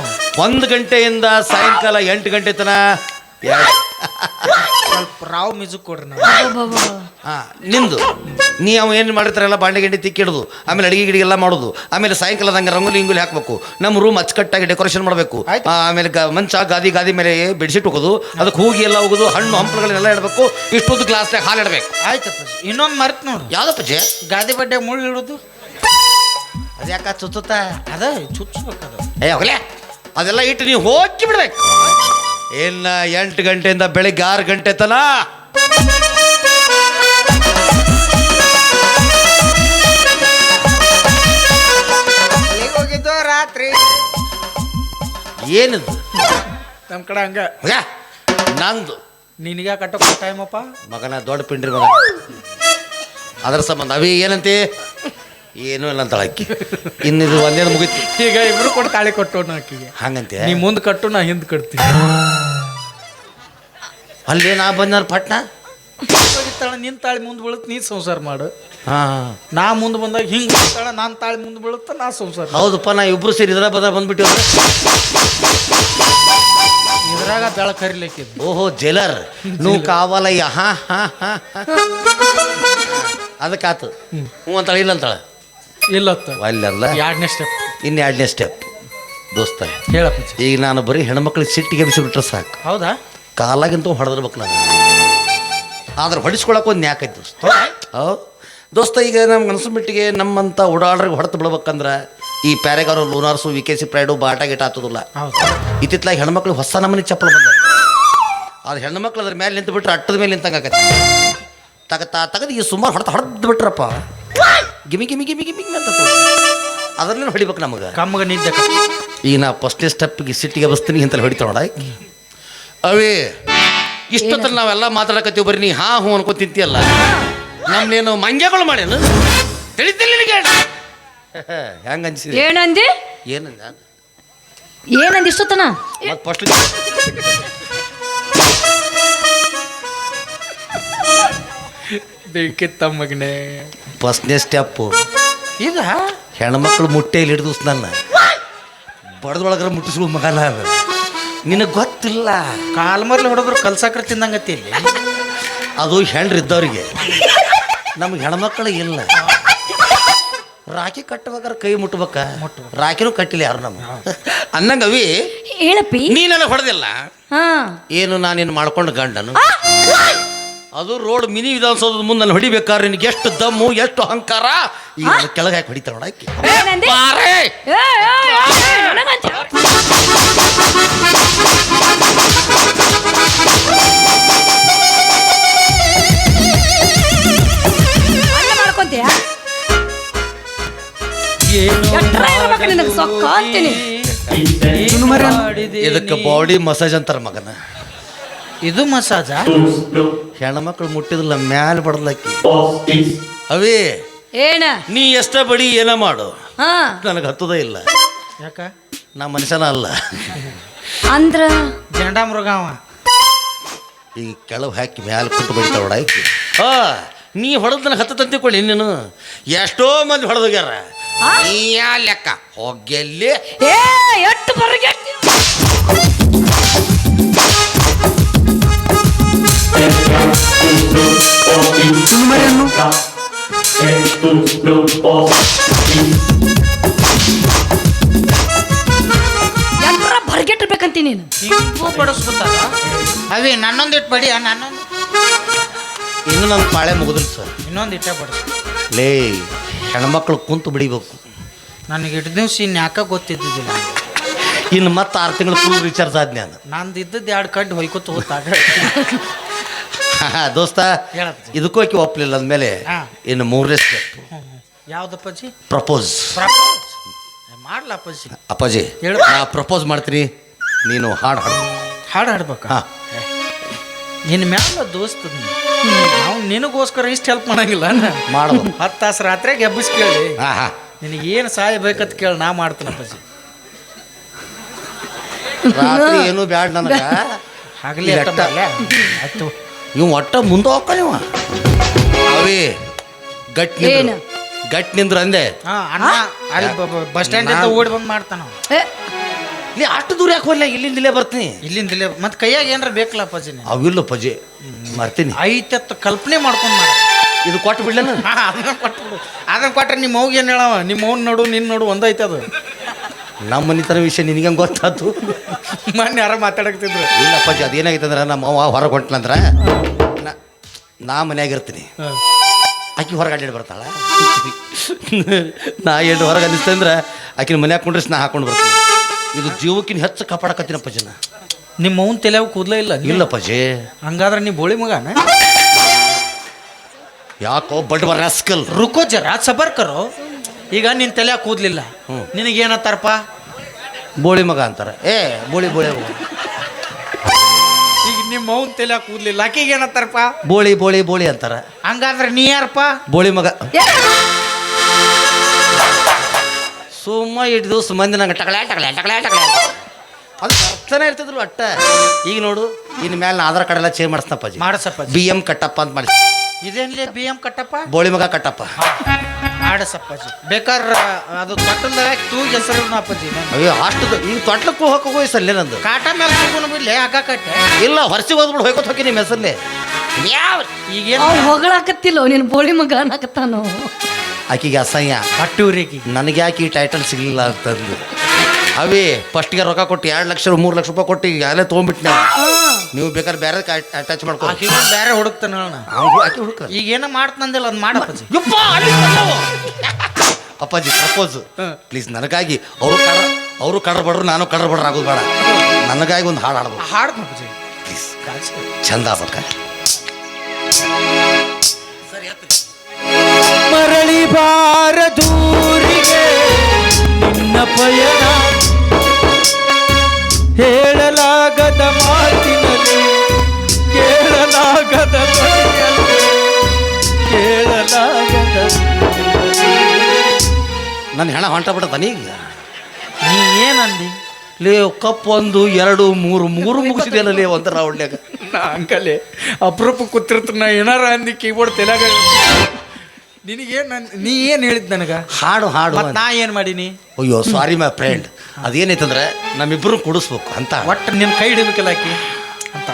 ಒಂದು ಗಂಟೆಯಿಂದ ಸಾಯಂಕಾಲ ಎಂಟು ಗಂಟೆ ಸ್ವಲ್ಪ ರಾವ್ ಮ್ಯೂಸಿಕ್ ಕೊಡ್ರಿ ನಾವು ಹಾ ನಿಂದು. ನೀ ಅವ ಏನು ಮಾಡಿರ್ತಾರಲ್ಲ ಬಾಂಡೆ ಗಿಂಡಿ ತಿಕ್ಕಿಡೋದು ಆಮೇಲೆ ಅಡಿಗೆ ಗಿಡಿಗೆ ಎಲ್ಲ ಮಾಡೋದು. ಆಮೇಲೆ ಸಾಯಂಕಾಲದಂಗೆ ರಂಗೋಲಿ ಹಿಂಗುಲಿ ಹಾಕಬೇಕು. ನಮ್ಮ ರೂಮ್ ಅಚ್ಚುಕಟ್ಟಾಗಿ ಡೆಕೋರೇಷನ್ ಮಾಡಬೇಕು. ಆಯ್ತು. ಆಮೇಲೆ ಗ ಮಂಚ ಗಾದಿ ಗಾದಿ ಮೇಲೆ ಬೆಡ್ಶೀಟ್ ಹೋಗೋದು. ಅದಕ್ಕೆ ಹೋಗಿ ಎಲ್ಲ ಹೋಗೋದು ಹಣ್ಣು ಹಂಪಲುಗಳನ್ನೆಲ್ಲ ಇಡಬೇಕು. ಇಷ್ಟೊಂದು ಗ್ಲಾಸ್ನಾಗ ಹಾಲು ಇಡಬೇಕು. ಆಯ್ತು ಅಪ್ಪಾಜಿ ಇನ್ನೊಂದು ಮರ್ತ್ ನೋಡು. ಯಾವ್ದಪ್ಪ ಜೆ ಗಾದಿ ಬಡ್ಡೆ ಮುಳ್ಳು ಇಡೋದು. ಅದ್ಯಾಕ ಚುಚ್ಚುತ್ತ? ಅದ ಚುಚ್ಚಬೇಕದು ಏ ಹೋಗಲೇ. ಅದೆಲ್ಲ ಇಟ್ಟು ನೀವು ಹೋಗಿ ಬಿಡ್ಬೇಕು. ಇನ್ನ ಎಂಟು ಗಂಟೆಯಿಂದ ಬೆಳಿಗ್ಗೆ ಆರು ಗಂಟೆ ತನ ಹೋಗಿದ್ದು ರಾತ್ರಿ? ಏನದು? ನಮ್ಮ ಕಡೆ ಹಂಗ. ಯಾ, ನಂದು. ನಿನಗೆ ಕಟ್ಟೋ ಟೈಮಪ್ಪ ಮಗನ ದೊಡ್ಡ ಪಿಂಡ್ರಿ ಮಗ ಅದರ ಸಂಬಂಧ. ಅವಿ ಏನಂತೆ? ಏನೂ ಇಲ್ಲ ಅಂತ ಅಕ್ಕಿ ಇನ್ನಿದು ಒಂದೇನು ಮುಗಿತು. ಈಗ ಇಬ್ರು ಕೊಟ್ಟು ತಾಳಿ ಕೊಟ್ಟು ಆಕಿಗೆ. ಹಂಗಂತೆ? ನೀ ಮುಂದೆ ಕಟ್ಟು ನಾ ಹಿಂದೆ ಕಟ್ತೀನಿ ಅಲ್ಲಿ ನಾ ಬಂದ ಪಟ್ನ? ಹೋಗಿತ್ತಾಳ ನಿನ್ ತಾಳಿ ಮುಂದೆ ಬೀಳುತ್ತೆ ನೀ ಸಂಸಾರ ಮಾಡು. ಹಾಂ. ನಾ ಮುಂದೆ ಬಂದಾಗ ಹಿಂಗೆ ಹೋಗ್ತಾಳ ನಾನು ತಾಳಿ ಮುಂದೆ ಬೀಳುತ್ತೆ ನಾ ಸಂಸಾರ ಮಾಡು. ಹೌದಪ್ಪ ನಾ ಇಬ್ರು ಸೇರಿ ಇದ್ರ ಬದ ಬಂದ್ಬಿಟ್ಟಿವ್ರೆ ಇದ್ರಾಗ ದಳ ಕರಿಲಿಕ್ಕೆ ಓಹೋ ಜೈಲರ್. ನೂ ಕಾವಲಯ್ಯ. ಹಾ ಹಾ ಹಾ. ಅದಕ್ಕಾತು. ಹ್ಞೂ ಅಂತಾಳೆ ಇಲ್ಲ ಅಂತಾಳೆ. ಇಲ್ಲತ್ತ. ಅಲ್ಲಲ್ಲ. ಎರಡನೇ ಸ್ಟೆಪ್ ಇನ್ನು ಎರಡನೇ ಸ್ಟೆಪ್ ದೋಸ್ತ ಹೇಳಪ್ಪ ಈಗ ನಾನು ಬರೀ ಹೆಣ್ಮಕ್ಳಿಗೆ ಸಿಟ್ಟಿಗೆ ಬಿಸಿಬಿಟ್ರೆ ಸಾಕು. ಹೌದಾ? ಕಾಲಾಗಿಂತ ಹೊಡೆದಿರ್ಬೇಕು ನಾನು. ಆದ್ರೆ ಹೊಡಿಸ್ಕೊಳಕ್ಕೆ ಒಂದು ಯಾಕೈತೆ ದೋಸ್ತ. ಹೌದು? ದೋಸ್ತ ಈಗ ನಮ್ಗೆ ಅನಿಸ್ಬಿಟ್ಟಿಗೆ ನಮ್ಮಂಥ ಓಡಾಡ್ರಿಗೆ ಹೊಡೆದು ಬಿಡ್ಬೇಕಂದ್ರೆ ಈ ಪ್ಯಾರೆಗಾರು ಲೂನಾರ್ಸು ವಿ ಕೆ ಸಿ ಪ್ರೈಡು ಬಾಟ ಗಿಟ ಆತದಿಲ್ಲ ಹೌದು. ಇತ್ತಿತ್ಲಾಗ ಹೆಣ್ಮಕ್ಳು ಹೊಸ ನಮೂನಿ ಚಪ್ಪಲ್ ಬಂದ ಅದು ಹೆಣ್ಮಕ್ಳು ಅದ್ರ ಮೇಲೆ ನಿಂತು ಬಿಟ್ರೆ ಅಟ್ಟದ ಮೇಲೆ ನಿಂತಂಗೆ ಆಗತ್ತೆ ತಗತಾ ತಗದು ಈ ಸುಮಾರು ಹೊಡೆದು ಹೊಡೆದು ಬಿಟ್ರಪ್ಪ ಗಿಮಿ ಗಿಮಿ ಗಿಮಿ ಗಿಮಿ ಗಿಮಿ ಅಂತ ಅದರಲ್ಲಿ ಹೊಡಿಬೇಕು ನಮಗೆ. ಕಮ್ಮಗೆ ನಿದ್ದೆ ಈಗ ನಾ ಫಸ್ಟ್ನೇ ಸ್ಟೆಪ್ಗೆ ಸಿಟ್ಟಿಗೆ ಬಸ್ತೀನಿ ಅಂತ ಹೊಡಿತಾ ನೋಡ. ಅವೇ ಇಷ್ಟೊತ್ತಲ್ಲಿ ನಾವೆಲ್ಲ ಮಾತಾಡಕತ್ತೀವಿ ಬರ್ರಿ ನೀ ಹಾ ಹೂ ಅನ್ಕೊ ತಿಂತೀಯಲ್ಲ. ನಮ್ನೇನು ಮಂಗ್ಯಗಳು ಮಾಡ್ಯನು? ತಿಳಿತಿಲ್ಲ ನಿನಗೆ? *laughs* ಹೆಂಗ ಅನ್ಸಿದೆ? ಏನಂದಿ? ಏನಂದ? ಏನಂದ ಇಷ್ಟೊತ್ತನ? ಮತ್ತೆ ಫಸ್ಟ್ ಮಗನೇ. ಫಸ್ಟ್ನೇ ಸ್ಟೆಪ್ಪು ಇದ ಹೆಣ್ಮಕ್ಳು ಮುಟ್ಟೆಯಲ್ಲಿ ಹಿಡಿದು ನನ್ನ. ಬಡದೊಳಗ್ರ ಮುಟ್ಟಿಸ್ಕೊ ಮಗನ ನಿನಗೆ ಗೊತ್ತಿಲ್ಲ? ಕಾಲ್ ಮರ್ಲಿ ಹೊಡೆದ್ರು ಕಲ್ಸಾಕ್ರ ತಿಂದಂಗತಿ ಇಲ್ಲಿ. ಅದು ಹೆಣ್ರಿದ್ದವ್ರಿಗೆ. ನಮ್ಗೆ ಹೆಣ್ಮಕ್ಳು ಇಲ್ಲ. ರಾಖಿ ಕಟ್ಟಬೇಕಾದ್ರೆ ಕೈ ಮುಟ್ಬೇಕ? ರಾಖಿನೂ ಕಟ್ಟಿಲ್ಲ ಯಾರು ನಮ್ಮ ಅನ್ನಂಗ ಅವಿ ಹೇಳಪ್ಪಿ. ನೀ ನನಗೆ ಹೊಡೆದಿಲ್ಲ? ಹಾ. ಏನು ನಾನೇನು ಮಾಡ್ಕೊಂಡು ಗಂಡನು? ಅದು ರೋಡ್ ಮಿನಿ ವಿಧಾನಸೌಧದ ಮುಂದೆ ನಾನು ಹೊಡಿಬೇಕಾದ್ರೆ ನಿನಗೆ ಎಷ್ಟು ದಮ್ಮು ಎಷ್ಟು ಅಹಂಕಾರ? ಈಗ ನಾನು ಕೆಳಗೆ ಹಾಕಿ ಹೊಡಿತಾರ ನೋಡಕ್ಕೆ ಏನಂದಿ ಬಾರೇ! ಏ, ಏ, ಏ, ಏ, ನನಗಂತ. ಹಂಗೆ ಮಾಡ್ಕೊಂತೀಯ? ಎಟ್ರ ಇರ್ಬೇಕು ನಿನಗೆ ಸೊಕ್ಕ ಅಂತೀನಿ ಇದಕ್ಕೆ ಬಾಡಿ ಮಸಾಜ್ ಅಂತಾರ ಮಗನ. ಇದು ಮಸಾಜ? ಹೆಣ್ಮಕ್ಳು ಮುಟ್ಟಿದ್ಲ ಮ್ಯಾಲ ಬಡಲಕ್ಕಿ ಅವೇ ಏನ? ನೀ ಎಷ್ಟ ಬಡಿ ಏನ ಮಾಡು? ಹಾ. ನನಗೆ ಹತ್ತದ ಇಲ್ಲ. ಯಾಕ? ನಾ ಮನುಷ್ಯನ ಅಲ್ಲ. ಅಂದ್ರ? ಜಂಡ ಮೃಗಾವ ಈ ಕೆಳಗೆ ಹಾಕಿ ಮ್ಯಾಲ ಕುಂತು ಬಡಿತಾವ ಹಾ ನೀ ಹೊಡೆದ್ ನನಗೆ ಹತ್ತದ ಕೊಡಿ ನೀನು. ಎಷ್ಟೋ ಮಂದಿ ಹೊಡೆದೋಗ್ಯಾರ ನೀ ಯಾ ಲೆಕ್ಕ? ಹೋಗೆಲ್ಲಿ ಏ ಎಟ್ಟು ಬರಗೆಟ್ಟಿ ಎಟ್ರ ಬರ್ಗೆಟ್ಟಿರ್ಬೇಕಂತೀನಿ ನೀನು. ಹಿಂಗೂ ಬಡಿಸ್ಕೊತಾರ ಅವಿ ನನ್ನೊಂದು ಇಟ್ಟು ಬಡಿ ನನ್ನೊಂದು. ಇನ್ನು ನನ್ನ ಪಾಳೆ ಮುಗಿದ್ರು ಸರ್. ಇನ್ನೊಂದು ಇಟ್ಟೆ ಬಡಿ ಲೇ ಹೆಣ್ಮಕ್ಳು ಕುಂತು ಬಿಡಿಬೇಕು. ನನಗೆ ಇಟ್ಟು ದಿವ್ಸ ಇನ್ನು ಯಾಕ ಗೊತ್ತಿದ್ದಿದ್ದಿಲ್ಲ. ಇನ್ನು ಮತ್ತೆ ಆರು ತಿಂಗಳು ಫುಲ್ ರೀಚಾರ್ಜ್ ಆದ್ ಅದು ನಂದು ಇದ್ದದ್ದು ಎರಡು ಕಡ್ಡು ಹೊಯ್ಕೊತ ಹೋಗ್ತಾಗ *laughs* *laughs* ದೋಸ್ತ ಹೇಳಪ್ಪ. ಇದಕ್ಕೂ ಆಕೆ ಒಪ್ಪಲಿಲ್ಲ ಅಂದಮೇಲೆ ಹಾ. ಇನ್ನು ಮೂರನೇ ಸ್ಟೆಪ್ ಯಾವ್ದಪ್ಪಾಜಿ ಪ್ರಪೋಸ್ ಮಾಡ್ಲಾ ಅಪ್ಪಾಜಿ? ಹೇಳು. ನಾ ಪ್ರಪೋಸ್ ಮಾಡ್ತೀನಿ. ನೀನು ಹಾಡು ಹಾಡು. ಹಾಡು ಹಾಡ್ಬೇಕ? ಹಾ. ನಿನ್ನ ಮ್ಯಾಲ ದೋಸ್ತ ನಾವು ನಿನಗೋಸ್ಕರ ಇಷ್ಟು ಹೆಲ್ಪ್ ಮಾಡಂಗಿಲ್ಲ ಮಾಡು. ಹತ್ತು ತಾಸು ರಾತ್ರಿಯಾಗ ಎಬ್ಬಿಸ್ ಕೇಳಿ. ಹಾ ಹಾ. ನಿನಗೆ ಏನು ಸಹಾಯ ಬೇಕಂತ ಕೇಳಿ ನಾ ಮಾಡ್ತೀನಪ್ಪಾಜಿ ರಾತ್ರಿ ಏನು ಬ್ಯಾಡ ನನಗ. *laughs* ಆಗಲಿ ಅಲ್ಲ? ಆಯ್ತು. ಇವ್ ಒಟ್ಟ ಮುಂದೆ ಹೋಗ್ಕ ನೀವು ಅವೇ ಗಟ್ ನಿಂದ್ರು. ಏನು? ಗಟ್ ನಿಂದ್ರು ಅಂದೆ. ಹಾ ಅಣ್ಣ ಅಲ್ಲಿ ಬಸ್ ಸ್ಟ್ಯಾಂಡ್ ಇಂದ ಓಡಿ ಬಂದು ಮಾಡ್ತಾನ ಅವ. ಏ, ಇಲ್ಲಿ ಅಷ್ಟು ದೂರ ಯಾಕೆ ಹೋಗ್ಲ ಇಲ್ಲಿಂದ ಇಲ್ಲೇ ಬರ್ತೀನಿ. ಇಲ್ಲಿಂದ ಇಲ್ಲೇ ಮತ್ತೆ ಕೈಯಾಗ ಏನಾರ ಬೇಕಲ್ಲ ಅಪ್ಪಾಜಿ ನೀನು ಅವಿಲ್ಲ ಪಜೆ ಮರ್ತೀನಿ. ತ ಕಲ್ಪನೆ ಮಾಡ್ಕೊಂಡು ಮಾಡ. ಇದು ಕೊಟ್ಟು ಬಿಡ್ಲೇನ ಹಾ, ಅದನ್ನ ಕೊಟ್ಬಿಡು. ಅದನ್ನ ಕೊಟ್ರೆ ನಿಮ್ಮ ಅವ್ಗೆ ಏನು ಹೇಳವ? ನಿಮ್ಮ ಮೌನ್ ನೋಡು ನಿನ್ನ ನೋಡು ಒಂದೈತೆ ಅದು. ನಮ್ಮ ಮನಿತನ ವಿಷಯ ನಿನಗೆ ಗೊತ್ತಾತು? ಮೊನ್ನೆ ಯಾರ ಮಾತಾಡಕ್ತಿದ್ರು ಇಲ್ಲ ಅಪ್ಪಾಜಿ ಅದೇನಾಗಿತ್ತಂದ್ರೆ ನಮ್ಮ ಅವ ಹೊರಗೆ ಹೊಂಟ್ಲಂದ್ರೆ ನಾ- ನಾ ಮನ್ಯಾಗ ಇರ್ತೀನಿ ಆಕಿ ಹೊರಗೆ ಅಡ್ಡಾಡಿ ಬರ್ತಾಳ. ನಾ ಎಲ್ಲಿ ಹೊರಗೆ ಅನ್ನಿಸ್ತಂದ್ರೆ ಆಕಿನ ಮನ್ಯಾಗ ಹಾಕೊಂಡ್ರೆ ನಾ ಹಾಕೊಂಡು ಬರ್ತೀನಿ. ಇದು ಜೀವಕ್ಕಿನ ಹೆಚ್ಚು ಕಾಪಾಡಕತ್ತೀನಿ ಅಪ್ಪಾಜಿನ ನಿಮ್ಮ ಮೌನ್ ತಲೆಯಾಗ ಕೂದಲೇ ಇಲ್ಲ? ನೀ? ಇಲ್ಲ ಅಪ್ಪಾಜಿ. ಹಂಗಾದ್ರೆ ನೀ ಬೋಳಿ ಮಗನ? ಯಾಕೋ ಬಡ್ ರಸ್ಕಲ್. ರುಕೋ ಜರ ಸಬರ್ ಕರೋ ಈಗ ನಿನ್ನ ತಲೆ ಕೂದ್ಲಿಲ್ಲ. ಹ್ಮ್. ನಿನಗೇನತ್ತಾರಪ್ಪ? ಬೋಳಿ ಮಗ ಅಂತಾರೆ. ಏ ಬೋಳಿ ಬೋಳಿ ಮಗ. ಈಗ ನಿಮ್ಮ ಮೌನ್ ತಲೆ ಕೂದ್ಲಿಲ್ಲ. ಆಕಿಗೆ ಏನತ್ತಾರಪ್ಪ ಬೋಳಿ ಬೋಳಿ ಬೋಳಿ ಅಂತಾರ. ಹಂಗಾದ್ರೆ ನೀ ಯಾರಪ್ಪ? ಬೋಳಿ ಮಗ. ಸುಮ್ಮ ಇಟ್ಟು ದಿವಸ ಮಂದಿ ನಂಗೆ ಟಕಳೆ ಟಕಳೆ ಟಕಳೆ ಟಕಳೆ. ಅದು ಅರ್ಥನೇ ಇರ್ತಿದ್ರು ಅಟ್ಟ. ಈಗ ನೋಡು ಇನ್ನು ಮೇಲೆ ನಾ ಆಧಾರ್ ಕಾರ್ಡ್ ಎಲ್ಲ ಚೇಂಜ್ ಮಾಡಿಸ್ತಪ್ಪ ಮಾಡಿಸಪ್ಪ ಬಿ ಎಂ ಕಟ್ಟಪ್ಪ ಅಂತ ಮಾಡಿ ಇದೇನಿಲ್ಲ ಬಿ ಎಂ ಕಟ್ಟಪ್ಪ? ಬೋಳಿ ಮಗ ಕಟ್ಟಪ್ಪ. ಮಾಡಸಪ್ಪಾಜಿ ಬೇಕಾದ್ರ ಅದು ತೊಟ್ಟಲ್ದಾಗ ತೂಗಿ ಹೆಸರು ಅಪ್ಪಾಜಿ. ನಾನು. ಅಯ್ಯೋ ಅಷ್ಟು ಈಗ ತೊಟ್ಲಕ್ಕೂ ಹೋಗಕ್ಕೆ ಹೋಯ್ಸಲ್ಲೇ ನಂದು ಕಾಟ ಮೇಲೆ ತಗೊಂಡು ಬಿಡ್ಲೆ ಹಗ್ಗ ಕಟ್ಟೆ ಇಲ್ಲ ಹೊರಸಿ ಹೋದ್ಬಿಡು ಹೋಯ್ಕೊತ ಹೋಗಿ ನಿಮ್ಮ ಹೆಸರಲ್ಲೇ ಯಾವ ಈಗೇನು ಅವ್ ಹೊಗಳಾಕತ್ತಿಲ್ಲ ನಿನ್ ಬೋಳಿ ಮಗ ಅನ್ನಕತ್ತಾನು? ಆಕಿಗೆ ಅಸಹ್ಯ. ಕಟ್ಟೂರಿಗೆ ನನಗೆ ಯಾಕೆ ಈ ಟೈಟಲ್ ಸಿಗಲಿಲ್ಲ ಅಂತಂದು ಅವೇ ಫಸ್ಟ್ಗೆ ರೊಕ್ಕ ಕೊಟ್ಟು ಎರಡು ಲಕ್ಷ ಮೂರು ಲಕ್ಷ ರೂಪಾಯಿ ಕೊಟ್ಟು ಈಗ ಅಲ್ಲೇ ತೊಗೊಂಬಿಟ್ನೆ ನೀವು ಬೇಕಾದ್ರೆ ಬೇರೆ ಅಟ್ಯಾಚ್ ಮಾಡ್ಕೊ. ಆಕಿ ಬೇರೆ ಹುಡುಕ್ತಾನ ಅವ್ನು ಆಕಿ ಹುಡುಕ. ಈಗ ಏನೋ ಮಾಡ್ತಂದಿಲ್ಲ ಅದು ಮಾಡಪ್ಪಾಜಿ ಯಪ್ಪ ಅಲ್ಲಿ ಬಂದವು. ಅಪ್ಪಾಜಿ ಪ್ರಪೋಸ್ ಪ್ಲೀಸ್ ನನಗಾಗಿ ಅವರು ಕಡ ಅವರು ಕಡ್ರ ಬಡ್ರು ನಾನು ಕಡ್ರ ಬಡ್ರ ಆಗೋದು ಬೇಡ. ನನಗಾಗಿ ಒಂದು ಹಾಡು ಹಾಡ್ಬೇಕು. ಹಾಡ್ತಪ್ಪಾಜಿ ಪ್ಲೀಸ್ ಚಂದ ಆಗ್ಬೇಕ ಮರಳಿ ಬಾರ ದೂರಿಗೆ ನಿನ್ನ ಪಯಣ ನನ್ನ ಹೆಣ ಹೊಂಟ ಬಿಡತಾನೆ ಈಗ ನೀ ಏನಂದಿ? ಲೇ ಕಪ್ ಒಂದು ಎರಡು ಮೂರು ಮೂರು *laughs* ಮುಗಿಸಿದೆಯಲ್ಲ ಲೇ ಒಂಥರ ಒಳ್ಳೆಯಾಗ ನಾ ಅಂಕಲೆ ಅಪರೂಪ ಕೂತಿರ್ತ ನಾ ಏನಾರ ಅಂದಿ ಕೀಬೋರ್ಡ್ ತೆಲಾಗ ನಿನಗೇನು ನೀ ಏನು ಹೇಳಿದ್ ನನಗೆ? ಹಾಡು ಹಾಡು ಅಂತ. ನಾ ಏನು ಮಾಡೀನಿ? ಅಯ್ಯೋ ಸಾರಿ ಮೈ ಫ್ರೆಂಡ್ ಅದೇನೈತಂದ್ರೆ ನಮ್ಮಿಬ್ಬರು ಕುಡಿಸ್ಬೇಕು ಅಂತ. ಒಟ್ಟು ನಿನ್ನ ಕೈ ಹಿಡಿಬೇಕಲ್ಲ ಆಕಿ. ಅಂತ.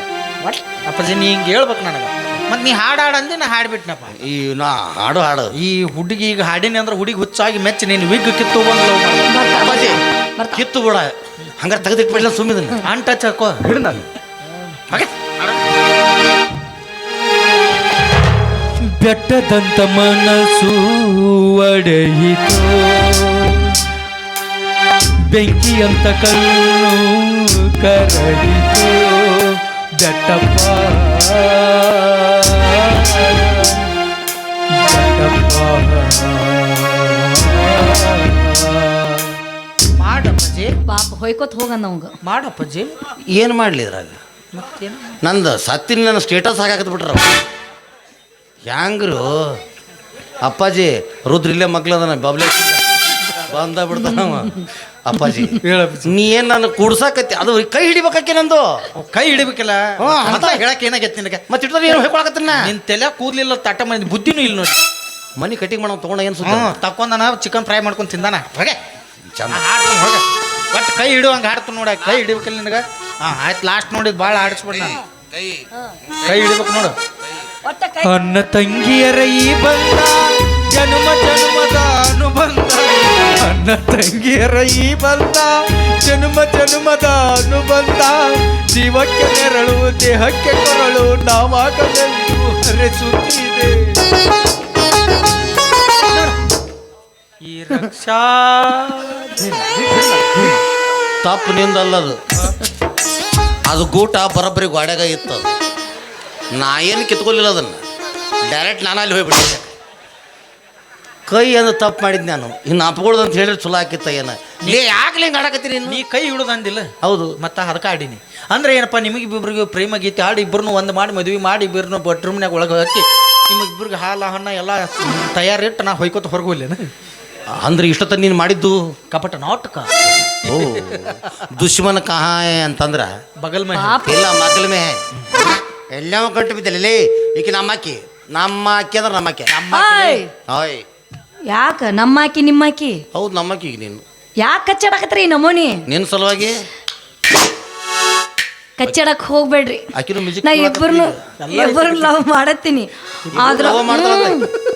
ಒಟ್ಟು ಅಪ್ಪಾಜಿ ನೀ ಹಿಂಗೆ ಹೇಳ್ಬೇಕು ನನಗೆ. ಮತ್ತು ನೀ ಹಾಡು ಹಾಡು ಅಂದೆ ನಾ ಹಾಡ್ಬಿಟ್ನಪ್ಪ. ಈ ನಾ ಹಾಡು ಹಾಡು. ಈ ಹುಡುಗಿ ಈಗ ಹಾಡಿನಿ ಅಂದ್ರೆ ಹುಡುಗಿ ಹುಚ್ಚಾಗಿ ಮೆಚ್ಚಿ ನೀನು ವಿಗ್ ಕಿತ್ತು ಬಂದು ಅಪ್ಪಾಜಿ. ಕಿತ್ತು ಬಿಡ. ಹಂಗಾರೆ ತೆಗೆದಿಟ್ಬಿಡ್ಲ ಸುಮ್ಮಿದನ್ನ ಹಾಕೋ ಚಕೋ. ನಾನು. ಬೆಟ್ಟದಂತ ಮನಸ್ಸು ಒಡೆಯಿತು. ಬೆಂಕಿ ಅಂತ ಕಣ್ಣು ಕರಡಿತು. ಬೆಟ್ಟಪ್ಪ ಮಾಡಪ್ಪಜಿ. ಪಾಪ ಹೊಯ್ಕೋತ ಹೋಗಂದ ಅವಂಗ. ಮಾಡಪ್ಪಜಿ. ಏನು ಮಾಡಲಿ ಇದ್ರಾಗ? ಮತ್ತೇನು? ನಂದು ಸತ್ತಿನ ನನ್ನ ಸ್ಟೇಟಸ್ ಹಾಕಾಕತ್ ಬಿಟ್ರ. ಹ್ಯಾಂಗ್ರು? ಅಪ್ಪಾಜಿ ರುದ್ರಿಲ್ಲೇ ಮಗ್ಲದನ ಬಬ್ಲೆ ಬಂದ ಬಿಡ್ತಾನವ ಅಪ್ಪಾಜಿ ಹೇಳಪ್ಪ ನೀ ಏನ್ ನಾನು ಕೂಡ್ಸಾಕತ್ತಿ? ಅದು ಕೈ ಹಿಡಿಬೇಕಾಕಿ ನಂದು. ಕೈ ಹಿಡಿಬೇಕಲ್ಲ. ಹ್ಞೂ, ಅಂತ ಹೇಳಕ್ ಏನಾಗೈತಿ ನಿನಗೆ? ಮತ್ತೆ ಇಡ್ತಾರೆ ಏನು ಹೇಳ್ಕೊಳಕತ್ತಿನ ನಿನ್ ತಲೆ ಕೂದ್ಲಿಲ್ಲ ತಟ್ಟ ಮಂದಿ ಬುದ್ಧಿನೂ ಇಲ್ಲ ನೋಡಿ. ಮನಿ ಕಟಿಂಗ್ ಮಾಡೋ ತಗೊಂಡ ಏನು ಸುತ್ತ ತಕೊಂಡನ ಚಿಕನ್ ಫ್ರೈ ಮಾಡ್ಕೊಂಡು ತಿಂದಾನ? ಹೊಗೆ. ಚಂದ. ಹಾಡ್ತಾನ ಹೊಗೆ. ಒಟ್ಟು ಕೈ ಹಿಡುವಂಗೆ ಹಾಡ್ತು ನೋಡ. ಕೈ ಹಿಡಿಬೇಕಲ್ಲ ನಿನಗೆ? ಹಾಂ ಆಯ್ತು ಲಾಸ್ಟ್ ನೋಡಿ ಭಾಳ ಆಡಿಸ್ಬಿಡ್ ನಾನು. ಕೈ. ಹಿಡಿಬೇಕು ನೋಡು. ಅನ್ನ ತಂಗಿಯರ ಈ ಬಂದ ಜನ್ಮ ಜನ್ಮದ ಅನುಬಂಧ. ಅಣ್ಣ ತಂಗಿಯರ ಈ ಬಂದ. ಜನ್ಮ ಜನ್ಮದ ಅನುಬಂಧ ಜೀವಕ್ಕೆ ನೆರಳು, ದೇಹಕ್ಕೆ ಕೊರಳು, ನಾವಾಗಲೆಂದು ಹರಿಸುತ್ತಿದೆ ಈ ರಕ್ಷಾ ತಪ್ಪು ನಿಂದಲ್ಲದು ಅದು ಗೂಟ ಬರೋಬ್ಬರಿ ಗೋಡೆಗ ಇತ್ತು. ನಾ ಏನು ಕಿತ್ಕೊಲಿಲ್ಲ ಅದನ್ನು. ಡೈರೆಕ್ಟ್ ನಾನು ಅಲ್ಲಿ ಹೋಗ್ಬಿಟ್ಟಿದ್ದೆ. ಕೈ ಅಂದ್ರೆ ತಪ್ಪು ಮಾಡಿದ್ ನಾನು. ಇನ್ನು ಅಪ್ಗೊಳ್ದು ಅಂತ ಹೇಳಿದ್ರೆ ಚಲೋ ಆಕಿತ್ತ ಏನ? ಲೇ ಯಾಕೆ ಹಿಂಗೆ ಆಡಕತ್ತೀರಿ ನೀ ನೀ ಕೈ ಹಿಡುದಂದಿಲ್ಲ ಹೌದು. ಮತ್ತೆ ಅದಕ್ಕೆ ಆಡೀನಿ. ಅಂದ್ರೆ ಏನಪ್ಪ ನಿಮಗೆ ಇಬ್ಬರಿಗೆ ಪ್ರೇಮ ಗೀತೆ ಹಾಡಿ ಇಬ್ಬರನ್ನು ಒಂದು ಮಾಡಿ ಮದುವೆ ಮಾಡಿ ಇಬ್ಬರನ್ನು ಬೆಡ್ರೂಮ್ನಾಗ ಒಳಗೆ ಹಾಕಿ ನಿಮಗಿಬ್ಬರಿಗೆ ಹಾಲು ಹಣ್ಣ ಎಲ್ಲ ತಯಾರಿಟ್ಟು ನಾ ಹೊಯ್ಕೋತ ಹೊರಗೆ ಇಲ್ಲೇನು ಅಂದ್ರೆ ಇಷ್ಟೊತ್ತ ನೀನು ಮಾಡಿದ್ದು? ಕಪಟ ನಾಟಕ. ಓ ದುಶ್ಮನ ಕಹಾಯ ಅಂತಂದ್ರ? ಬಗಲ್ ಮೇ ಇಲ್ಲ ಮಗಲ್ ಮೇ ಎಲ್ಲವೂ ಕಟ್ಟು ಲೇ ಈಕೆ ನಮ್ಮ ಅಕ್ಕಿ ನಮ್ಮ ಅಕ್ಕಿ ಅಂದ್ರೆ ನಮ್ಮ ಅಕ್ಕಿ ಹಾಯ್. ಹಾಯ್. ಯಾಕ? ನಮ್ಮಾಕಿ ನಿಮ್ಮಾಕಿ? ಹೌದು ನಮ್ಮಾಕಿ ನೀನು. ಯಾಕೆ ಕಚ್ಚಾಡಕತ್ರಿ ನಮೋನಿ? ನಿನ್ನ ಸಲುವಾಗಿ? ಕಚ್ಚಾಡಕ್ ಹೋಗ್ಬೇಡ್ರಿ. ಆಕಿನೂ ಮ್ಯೂಸಿಕ್ ನಾ ಇಬ್ಬರನ್ನು ಇಬ್ಬರು ಲವ್ ಮಾಡತ್ತೀನಿ ಆದ್ರ ಮಾಡ್ತಾಳಂತೆ. ಹ್ಮ್.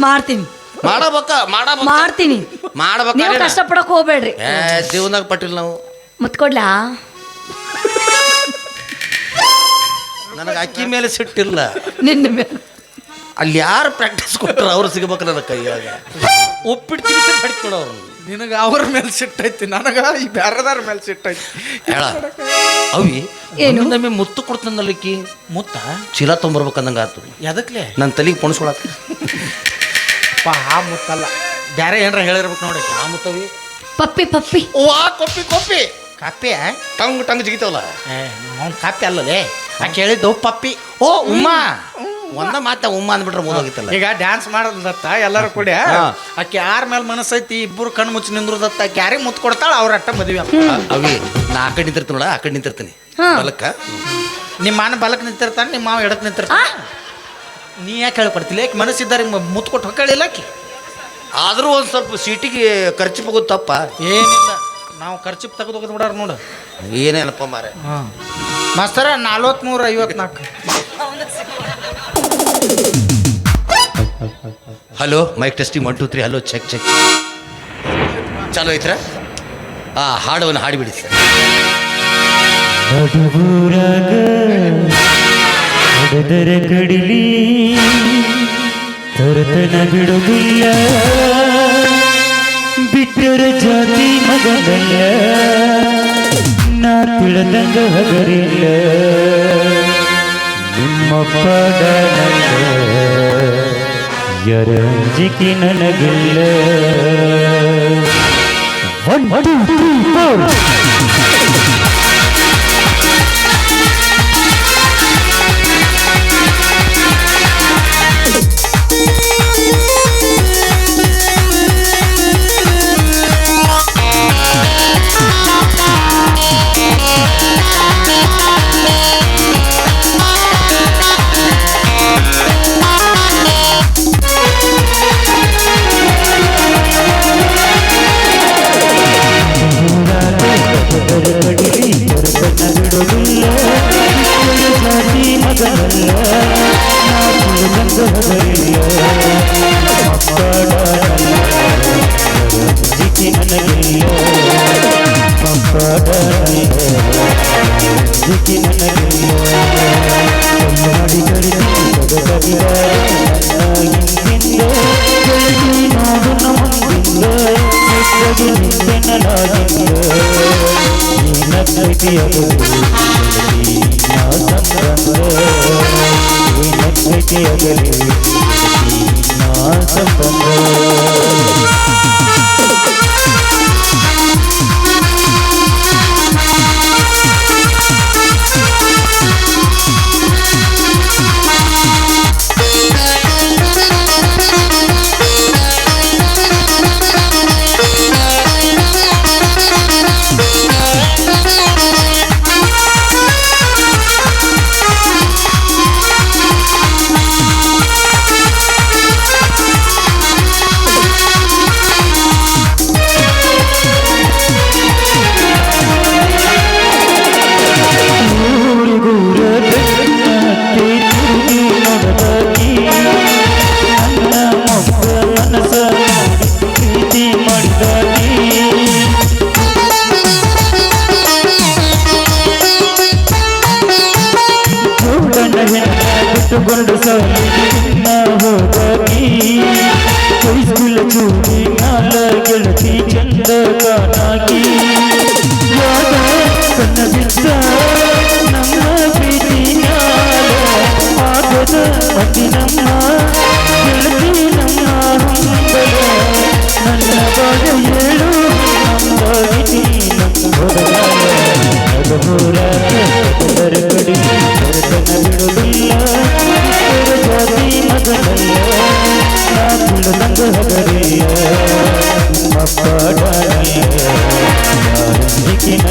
ಮಾಡ್ತೀನಿ. ಮಾಡಬೇಕ ಮಾಡಬೇಕ. ಮಾಡ್ತೀನಿ. ಮಾಡ್ಬೇಕ ನೀವು ಕಷ್ಟಪಡಕ್ ಹೋಗ್ಬೇಡ್ರಿ. ಏ ಜೀವನದಾಗ ಪಟ್ಟಿಲ್ಲ ನಾವು. ಮುತ್ಕೊಡ್ಲಾ ನನಗೆ ಅಕ್ಕಿ ಮೇಲೆ ಸಿಟ್ಟಿಲ್ಲ. ನಿನ್ನ ಮೇಲೆ ಅಲ್ಲಿ ಯಾರು ಪ್ರಾಕ್ಟೀಸ್ ಕೊಟ್ಟರು ಅವ್ರು ಸಿಗ್ಬೇಕು ನನ್ನ ಕೈಯಾಗ. ಒಪ್ಪಿಟ್ಟು ಅವ್ರು ನಿನಗೆ ಅವ್ರ ಮೇಲೆ ಸಿಟ್ಟೈತಿ ನನಗ ಈ ಬ್ಯಾರದಾರ ಮೇಲೆ ಸಿಟ್ಟೈತಿ ಹೇಳ. ಅವಿ ಏನು? ನಮಗೆ ಮುತ್ತು ಕೊಡ್ತಂದಲ್ಲಿಕ್ಕಿ ಮುತ್ತ? ಚೀಲ ತೊಂಬರ್ಬೇಕಂದಂಗೆ ಆತು ಯಾದಕ್ಲೆ ನನ್ನ ತಲೆಗೆ ಪೊಣಸ್ಕೊಳಕ. ಪಾ ಆ ಮುತ್ತಲ್ಲ. ಬೇರೆ ಏನಾರ ಹೇಳಿರ್ಬೇಕು ನೋಡಿ ಆ ಮುತ್ತವಿ. ಪಪ್ಪಿ ಪಪ್ಪಿ. ವಾ ಕೊಪ್ಪಿ ಕೊಪ್ಪಿ. ಕಾಪಿ ಟಂಗ್ ಟಂಗ್ ಜಿಗಿತವಲ್ಲ. ಅವ್ನು ಕಾಪಿ ಅಲ್ಲಲೇ? ಆ ಕೇಳಿದ್ದು ಪಪ್ಪಿ. ಓ ಉಮ್ಮ. ಒಂದ ಮಾತ ಉಮ್ಮ ಅಂದ್ಬಿಟ್ರೆ ಮುಗಿದೋಗಿತ್ತಲ್ಲ ಈಗ ಡ್ಯಾನ್ಸ್ ಮಾಡೋದತ್ತ ಎಲ್ಲರೂ ಕೂಡ. ಆಕೆ ಯಾರ ಮೇಲೆ ಮನಸ್ಸೈತಿ ಇಬ್ಬರು ಕಣ್ಣು ಮುಚ್ಚಿ ನಿಂದ್ರದತ್ತ ಆಕೆ ಯಾರಿಗೆ ಮುತ್ತು ಕೊಡ್ತಾಳ ಅವ್ರ ಅಟ್ಟ ಮದುವೆ ಅವಿ ನಾ ಆ ಕಡೆ ನಿಂತಿರ್ತೀನಿ ನೋಡ ಆ ಕಡೆ ನಿಂತಿರ್ತೀನಿ. ಬಲಕ್ಕ. ನಿಮ್ಮ ಮಾನ ಬಲಕ್ ನಿಂತಿರ್ತಾನೆ ನಿಮ್ಮ ಮಾವ ಎಡಕ್ ನಿಂತಿರ್ತಾನ. ನೀ ಯಾಕೆ ಹೇಳ್ಕೊಡ್ತಿಲ್ಲ ಯಾಕೆ ಮನಸ್ಸಿದ್ದಾರೆ ಮುತ್ತು ಕೊಟ್ಟು ಹೊಕ್ಕಳಿಲ್ಲ ಆಕಿ? ಆದರೂ ಒಂದು ಸ್ವಲ್ಪ ಸೀಟಿಗೆ ಖರ್ಚು ಹೋಗೋದು ತಪ್ಪ. ಏನಿಲ್ಲ ನಾವು ಖರ್ಚು ತೆಗೆದು ಹೋಗೋದು ಬಿಡಾರ ನೋಡು. ಏನೇನಪ್ಪ ಮಾರೆ ಹಾಂ. ಮಾಸ್ತರ ನಲ್ವತ್ತ್ಮೂರು ಐವತ್ನಾಲ್ಕು hello mic testing one two three hello check check ಚಾಲು ಐತ್ರ? ಆ, ಹಾಡವನ್ನು ಹಾಡಿಬಿಡಿ ಸರ್ ಹೊಡೆದರ ಕಡಿಲಿ, ತೊರೆತನ ಬಿಡುವುದಿಲ್ಲ. ಬಿಟ್ಟರ ಜಾತಿ ಮಗನಲ್ಲ, ನಾ ತಿಳಿದಂಗ ಹಗರಿಲ್ಲ. ನಿಮ್ಮ ಪಾಡ ಯರಂಜಿಕೆ ನನಗಿಲ್ಲ ಒನ್ ಟೂ ತ್ರೀ ಫೋರ್ ಸಂಬಂಧ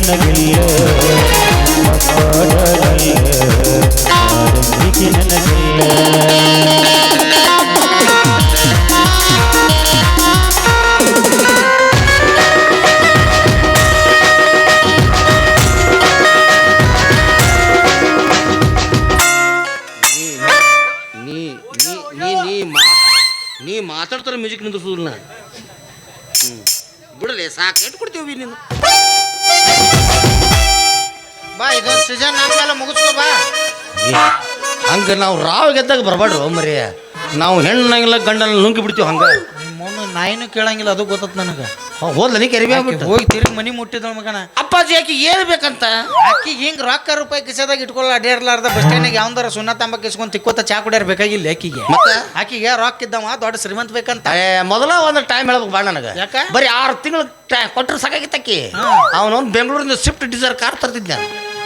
ನನಗಿಲ್ಲ ಹಂಗೆ ನಾವು ರಾವ್ ಗೆದ್ದಾಗ ಬರಬಾರ್ದು ಮರಿ. ನಾವು ಹೆಣ್ಣಂಗಿಲ್ಲ ಗಂಡನ ನುಂಗಿ ಬಿಡ್ತೀವಿ ಹಂಗೆ. ಮೊನ್ನೆ ನಾಯಿನೂ ಕೇಳಂಗಿಲ್ಲ ಅದು ಗೊತ್ತತ್ ನನಗೆ. ಹೋದ್ಲ ನೀ ಕರಿಬೇ ಆಗ್ಬಿಟ್ಟು ಹೋಗಿ ತಿರುಗಿ ಮನಿ ಮುಟ್ಟಿದ್ ಮಗನ. ಅಪ್ಪಾಜಿ ಆಕಿ ಏನು ಬೇಕಂತ? ಆಕಿ ಹಿಂಗೆ ರೊಕ್ಕ ರೂಪಾಯಿ ಕಿಸದಾಗ ಇಟ್ಕೊಳ್ಳ ಅಡ್ಯಾರ್ಲಾರ್ದ ಬಸ್ ಸ್ಟ್ಯಾಂಡಿಗೆ ಯಾವ್ದಾರ ಸುಣ್ಣ ತಂಬ ಕಿಸ್ಕೊಂಡ್ ತಿಕ್ಕೋತ ಚಾ ಕುಡಿಯಾರ ಬೇಕಾಗಿಲ್ಲ ಆಕಿಗೆ. ಮತ್ತೆ? ಆಕಿಗೆ ರೊಕ್ಕ ಇದ್ದವ ದೊಡ್ಡ ಶ್ರೀಮಂತ ಬೇಕಂತ. ಏ, ಮೊದಲ ಒಂದು ಟೈಮ್ ಹೇಳ್ಬೇಕು ಬಾ ನನಗೆ. ಯಾಕ? ಬರೀ ಆರು ತಿಂಗಳು ಕೊಟ್ಟರು ಸಾಕಾಗಿತ್ತಕ್ಕಿ ಅವನೊಂದು ಬೆಂಗಳೂರಿಂದ ಸ್ವಿಫ್ಟ್ ಡಿಸೈರ್ ಕಾರ್ ತರ್ತಿದ್ದೆ.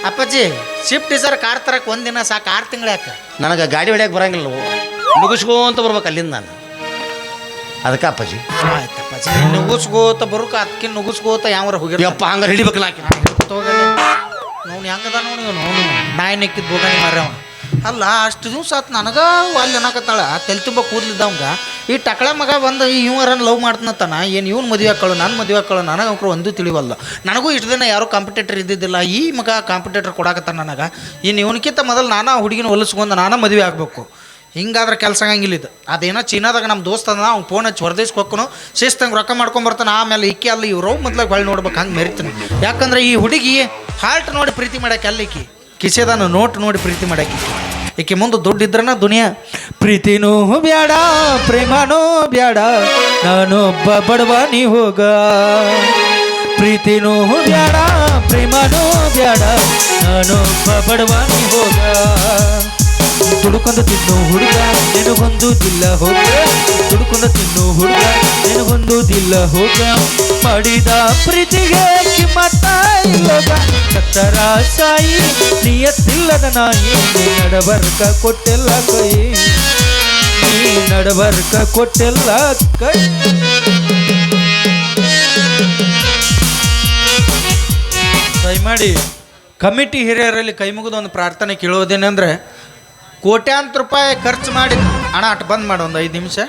ಅಪ್ಪಾಜಿ ಶಿಫ್ಟ್ ಸರ್ ಕಾರ್ ತರಕ್ ಒಂದಿನ ಸಾಕು ಆರು ತಿಂಗಳು ಯಾಕ? ನನಗೆ ಗಾಡಿ ಹೊಡ್ಯಕ್ಕೆ ಬರಂಗಿಲ್ಲ ಮುಗಿಸ್ಕೊಂತ ಬರ್ಬೇಕು ಅಲ್ಲಿಂದ ನಾನು. ಅದಕ್ಕೆ ಅಪ್ಪಾಜಿ. ಆಯ್ತಪ್ಪಾಜಿ ನುಗ್ಗಿಸ್ಕೋತ ಬರುಕ ಅದಕ್ಕೆ ನುಗ್ಗಿಸ್ಕೋತ ಯಾವ್ರ ಹೋಗಿರಪ್ಪ ಹಂಗಾರೆ ಹಿಡಿಬೇಕಲ್ಲ ಹಾಕಿ ನೋಡಿ ಹೆಂಗದ ನೋಡಿ ನಾನು ನಾಯಿ ನೆಕ್ಕಿದ್ ಬೋಗಾನಿ ಮಾರ್ಯವ ಅಲ್ಲ, ಅಷ್ಟು ದಿವ್ಸ ಆತು ನನಗ, ಅಲ್ಲಿ ಅನ್ನಕತ್ತಾಳ ತಲೆ ತುಂಬ ಕೂದ್ಲಿದ್ದವಂಗ ಈ ಟಕಳ ಮಗ ಬಂದು ಇವರನ್ನು ಲವ್ ಮಾಡ್ತಾನ ಏನು ಇವ್ನು ಮದುವೆ ಹಾಕೊಳ್ಳು ನಾನು ಮದುವೆ ಹಾಕೊಳ್ಳು ನನಗೆ ಅವ್ರು ಒಂದೂ ತಿಳಿವಲ್ಲ ನನಗೂ ಇಷ್ಟು ದಿನ ಯಾರೂ ಕಾಂಪಿಟೇಟರ್ ಇದ್ದಿದ್ದಿಲ್ಲ. ಈ ಮಗ ಕಾಂಪಿಟೇಟರ್ ಕೊಡಾಕತ್ತಾನ ನನಗೆ. ಇನ್ನು ಇವನಕ್ಕಿಂತ ಮೊದಲು ನಾನು ಹುಡುಗಿನ ಹೊಲಿಸ್ಕೊಂಡು ನಾನು ಮದುವೆ ಆಗಬೇಕು. ಹಿಂಗಾದ್ರೆ ಕೆಲಸ ಆಗಂಗಿಲ್ಲ ಇದು. ಅದೇನೋ ಚೀನಾದಾಗ ನಮ್ಮ ದೋಸ್ತ ಅದ ಅವ್ನು ಫೋನ್ ಹಚ್ಚಿ ಹೊರದೇಶಕ್ಕೆ ಶಿಸ್ತಂಗೆ ರೊಕ್ಕ ಮಾಡ್ಕೊಂಬರ್ತಾನೆ ಆಮೇಲೆ ಇಕ್ಕಿ ಅಲ್ಲಿ ಇವ್ರು ಮೊದ್ಲಾಗ ಹೊಳ್ಳಿ ನೋಡ್ಬೇಕು, ಹಂಗೆ ಮೆರಿತಾನೆ. ಯಾಕಂದ್ರೆ ಈ ಹುಡುಗಿ ಹಾರ್ಟ್ ನೋಡಿ ಪ್ರೀತಿ ಮಾಡಕ್ಕೆ ಅಲ್ಲಿ ಈಕಿ ಕಿಸೆದಾನ ನೋಟ್ ನೋಡಿ ಪ್ರೀತಿ ಮಾಡಾಕಿ ಈಕಿ ಮುಂದೆ ದುಡ್ಡು ಇದ್ರನ ದುನಿಯಾ, ಪ್ರೀತಿನೂ ಬ್ಯಾಡ, ಪ್ರೇಮನೂ ಬ್ಯಾಡ, ನಾನೊಬ್ಬ ಬಡವ, ನೀ ಹೋಗ. ಪ್ರೀತಿನೂ ಬ್ಯಾಡ, ಪ್ರೇಮನೂ ಬ್ಯಾಡ, ನಾನೊಬ್ಬ ಬಡವ, ನೀ ಹೋಗ. ದುಡುಕೊಂಡ ತಿನ್ನು ಹುಡುಗ ನಿನಗೊಂದುದಿಲ್ಲ ಹೋಗ. ತುಡುಕೊಂಡು ತಿನ್ನು ಹುಡುಗ ನಿನಗೊಂದುದಿಲ್ಲ ಹೋಗ. ಮಾಡಿದ ಪ್ರೀತಿಗೆ ಕಿಮ್ಮತ್ತ ಇಲ್ಲೋಗ ಸತ್ತರ ಸಾಯಿ, ನಿಯತ್ತಿಲ್ಲದ ನಾಯಿ ನಡಬರ್ಕ ಕೊಟ್ಟೆಲ್ಲ ಕೈ. ನೀ ನಡಬರ್ಕ ಕೊಟ್ಟೆಲ್ಲ ಕೈ. ಮಾಡಿ ಕಮಿಟಿ ಹಿರಿಯರಲ್ಲಿ ಕೈ ಮುಗಿದು ಒಂದು ಪ್ರಾರ್ಥನೆ ಕೇಳೋದೇನೆಂದ್ರೆ ಕೋಟ್ಯಾಂತರ ರೂಪಾಯಿ ಖರ್ಚು ಮಾಡಿ ಹಣ ಅಟ್ ಬಂದ್ ಮಾಡಿ, ಒಂದು ಐದು ನಿಮಿಷ.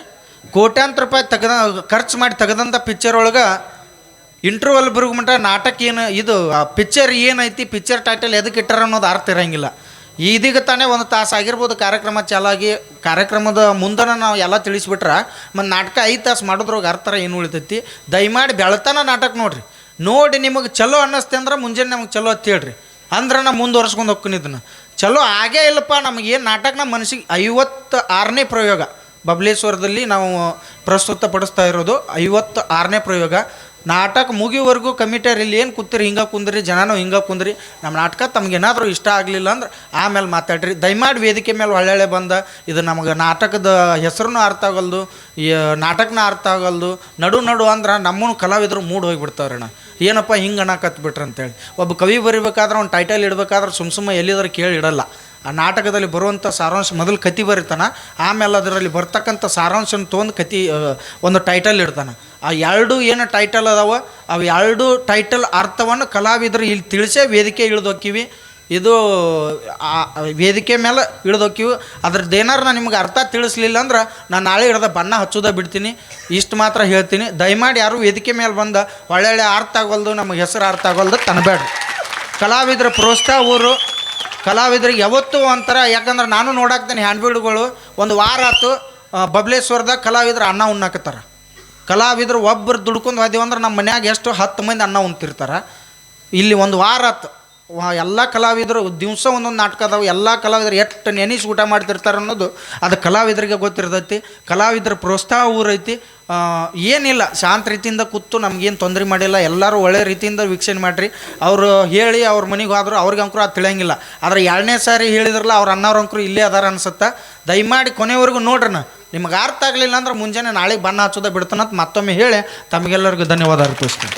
ಕೋಟ್ಯಾಂತರ ರೂಪಾಯಿ ತೆಗೆದ, ಖರ್ಚು ಮಾಡಿ ತೆಗೆದಂಥ ಪಿಕ್ಚರ್ ಒಳಗೆ ಇಂಟರ್ವಲ್ ಬರುಗ ಮಟ್ಟ ನಾಟಕ ಏನು, ಇದು, ಆ ಪಿಕ್ಚರ್ ಏನೈತಿ ಪಿಕ್ಚರ್ ಟೈಟಲ್ ಎದಕ್ಕೆ ಇಟ್ಟಾರ ಅನ್ನೋದು ಅರ್ಥ ಇರೋಂಗಿಲ್ಲ. ಇದೀಗ ತಾನೇ ಒಂದು ತಾಸು ಆಗಿರ್ಬೋದು ಕಾರ್ಯಕ್ರಮ ಚಾಲಾಗಿ ಕಾರ್ಯಕ್ರಮದ ಮುಂದನ ನಾವು ಎಲ್ಲ ತಿಳಿಸ್ಬಿಟ್ರೆ, ಮತ್ತು ನಾಟಕ ಐದು ತಾಸು ಮಾಡೋದ್ರೊಳಗೆ ಅರ್ಥ ಏನು ಉಳಿತೈತಿ. ದಯಮಾಡಿ ಬೆಳತನ ನಾಟಕ ನೋಡ್ರಿ. ನೋಡಿ ನಿಮಗೆ ಚಲೋ ಅನ್ನಿಸ್ತೆ ಅಂದ್ರೆ ಮುಂಜಾನೆ ನಮಗೆ ಚಲೋ ಅಂತ ಹೇಳ್ರಿ. ಅಂದ್ರೆ ನಾ ಮುಂದುವರ್ಸ್ಕೊಂಡು ಹೋಗ್ತೀನಿ ಇದನ್ನ. ಚಲೋ ಆಗೇ ಇಲ್ಲಪ್ಪ ನಮಗೆ ಏನು ನಾಟಕನ ಮನಸ್ಸಿಗೆ ಐವತ್ತು ಆರನೇ ಪ್ರಯೋಗ. ಬಬಲೇಶ್ವರದಲ್ಲಿ ನಾವು ಪ್ರಸ್ತುತಪಡಿಸ್ತಾ ಇರೋದು ಐವತ್ತು ಆರನೇ ಪ್ರಯೋಗ. ನಾಟಕ ಮುಗಿವರೆಗೂ ಕಮಿಟರ್ ಇಲ್ಲಿ ಏನು ಕೂತಿರಿ, ಹಿಂಗೆ ಕುಂದ್ರಿ, ಜನನೂ ಹಿಂಗೆ ಕುಂದ್ರಿ. ನಮ್ಮ ನಾಟಕ ತಮ್ಗೇನಾದರೂ ಇಷ್ಟ ಆಗಲಿಲ್ಲ ಅಂದ್ರೆ ಆಮೇಲೆ ಮಾತಾಡ್ರಿ. ದಯಮಾಡಿ ವೇದಿಕೆ ಮೇಲೆ ಒಳ್ಳೊಳ್ಳೆ ಬಂದ, ಇದು ನಮಗೆ ನಾಟಕದ ಹೆಸರು ಅರ್ಥ ಆಗಲ್ದು, ಈ ನಾಟಕನ ಅರ್ಥ ಆಗಲ್ದು. ನಡು ನಡು ಅಂದ್ರೆ ನಮ್ಮನ್ನು ಕಲಾವಿದರು ಮೂಡ್ ಹೋಗಿಬಿಡ್ತಾವ್ರಣ್ಣ ಏನಪ್ಪ ಹಿಂಗೆ ಅಂತೇಳಿ ಒಬ್ಬ ಕವಿ ಬರಿಬೇಕಾದ್ರೆ ಒಂದು ಟೈಟಲ್ ಇಡ್ಬೇಕಾದ್ರೆ ಸುಮ್ಮ ಸುಮ್ಮನೆ ಎಲ್ಲಿದ್ರೆ ಕೇಳಿ ಇಡಲ್ಲ. ಆ ನಾಟಕದಲ್ಲಿ ಬರುವಂಥ ಸಾರಾಂಶ ಮೊದಲು ಕತಿ ಬರೀತಾನೆ, ಆಮೇಲೆ ಅದರಲ್ಲಿ ಬರ್ತಕ್ಕಂಥ ಸಾರಾಂಶನ ತೊಗೊಂಡು ಕತಿ ಒಂದು ಟೈಟಲ್ ಇಡ್ತಾನೆ. ಆ ಎರಡು ಏನು ಟೈಟಲ್ ಅದಾವ? ಅವು ಎರಡು ಟೈಟಲ್ ಅರ್ಥವನ್ನು ಕಲಾವಿದರು ಇಲ್ಲಿ ತಿಳಿಸೇ ವೇದಿಕೆ ಇಳಿದೋಕ್ಕಿವಿ ಇದು ವೇದಿಕೆ ಮೇಲೆ ಇಳಿದೋಕ್ಕಿವಿ ಅದ್ರದ್ದು ಏನಾರು ನಾನು ನಿಮ್ಗೆ ಅರ್ಥ ತಿಳಿಸ್ಲಿಲ್ಲ ಅಂದ್ರೆ ನಾನು ನಾಳೆ ಹಿಡ್ದ ಬಣ್ಣ ಹಚ್ಚೋದ ಬಿಡ್ತೀನಿ. ಇಷ್ಟು ಮಾತ್ರ ಹೇಳ್ತೀನಿ. ದಯಮಾಡಿ ಯಾರು ವೇದಿಕೆ ಮೇಲೆ ಬಂದ ಒಳ್ಳೊಳ್ಳೆ ಅರ್ಥ ಆಗೋಲ್ದು, ನಮಗೆ ಹೆಸರು ಅರ್ಥ ಆಗೋಲ್ದು ತನಬೇಡ್ರಿ. ಕಲಾವಿದರ ಪ್ರೋತ್ಸಾಹ ಊರು. ಕಲಾವಿದರಿಗೆ ಯಾವತ್ತೂ ಒಂಥರ, ಯಾಕಂದ್ರೆ ನಾನು ನೋಡಾಕ್ತೇನೆ ಹ್ಯಾಂಡ್ಬಿಲ್ಡ್ಗಳು. ಒಂದು ವಾರ ಆತು ಬಬ್ಲೇಶ್ವರದಾಗ ಕಲಾವಿದ್ರು ಅನ್ನ ಉಣ್ಣಾಕತ್ತಾರ. ಕಲಾವಿದರು ಒಬ್ಬರು ದುಡ್ಕೊಂಡು ಹೋದೀವಿ ಅಂದ್ರೆ ನಮ್ಮ ಮನ್ಯಾಗ ಎಷ್ಟು ಹತ್ತು ಮಂದಿ ಅನ್ನ ಉಣ್ತಿರ್ತಾರೆ. ಇಲ್ಲಿ ಒಂದು ವಾರ ಆತು ಎಲ್ಲ ಕಲಾವಿದರು ದಿವಸ ಒಂದೊಂದು ನಾಟಕ ಅದಾವೆ, ಎಲ್ಲ ಕಲಾವಿದರು ಎಷ್ಟು ನೆನೆಸಿ ಊಟ ಮಾಡ್ತಿರ್ತಾರೆ ಅನ್ನೋದು ಅದು ಕಲಾವಿದರಿಗೆ ಗೊತ್ತಿರ್ತೈತಿ. ಕಲಾವಿದರ ಪ್ರೋತ್ಸಾಹ ಊರೈತಿ. ಏನಿಲ್ಲ, ಶಾಂತ ರೀತಿಯಿಂದ ಕೂತು ನಮಗೇನು ತೊಂದರೆ ಮಾಡಿಲ್ಲ, ಎಲ್ಲರೂ ಒಳ್ಳೆ ರೀತಿಯಿಂದ ವೀಕ್ಷಣೆ ಮಾಡಿರಿ. ಅವರು ಹೇಳಿ ಅವ್ರ ಮನೆಗೆ ಹೋದ್ರು, ಅವ್ರಿಗೆ ಅಂಕರು ಅದು ತಿಳಿಯಂಗಿಲ್ಲ. ಆದ್ರೆ ಎರಡನೇ ಸಾರಿ ಹೇಳಿದ್ರಲ್ಲ, ಅವ್ರ ಅನ್ನೋರು ಅಂಕರು ಇಲ್ಲೇ ಅದಾರ ಅನ್ಸುತ್ತೆ. ದಯಮಾಡಿ ಕೊನೆವರೆಗೂ ನೋಡ್ರಣ ನಿಮ್ಗೆ ಅರ್ಥ ಆಗಲಿಲ್ಲ ಅಂದ್ರೆ ಮುಂಜಾನೆ ನಾಳೆಗೆ ಬಣ್ಣ ಹಚ್ಚೋದ ಬಿಡ್ತಾನಂತ ಮತ್ತೊಮ್ಮೆ ಹೇಳಿ, ತಮಗೆಲ್ಲರಿಗೂ ಧನ್ಯವಾದ ಅರ್ಪಿಸ್ತೀನಿ.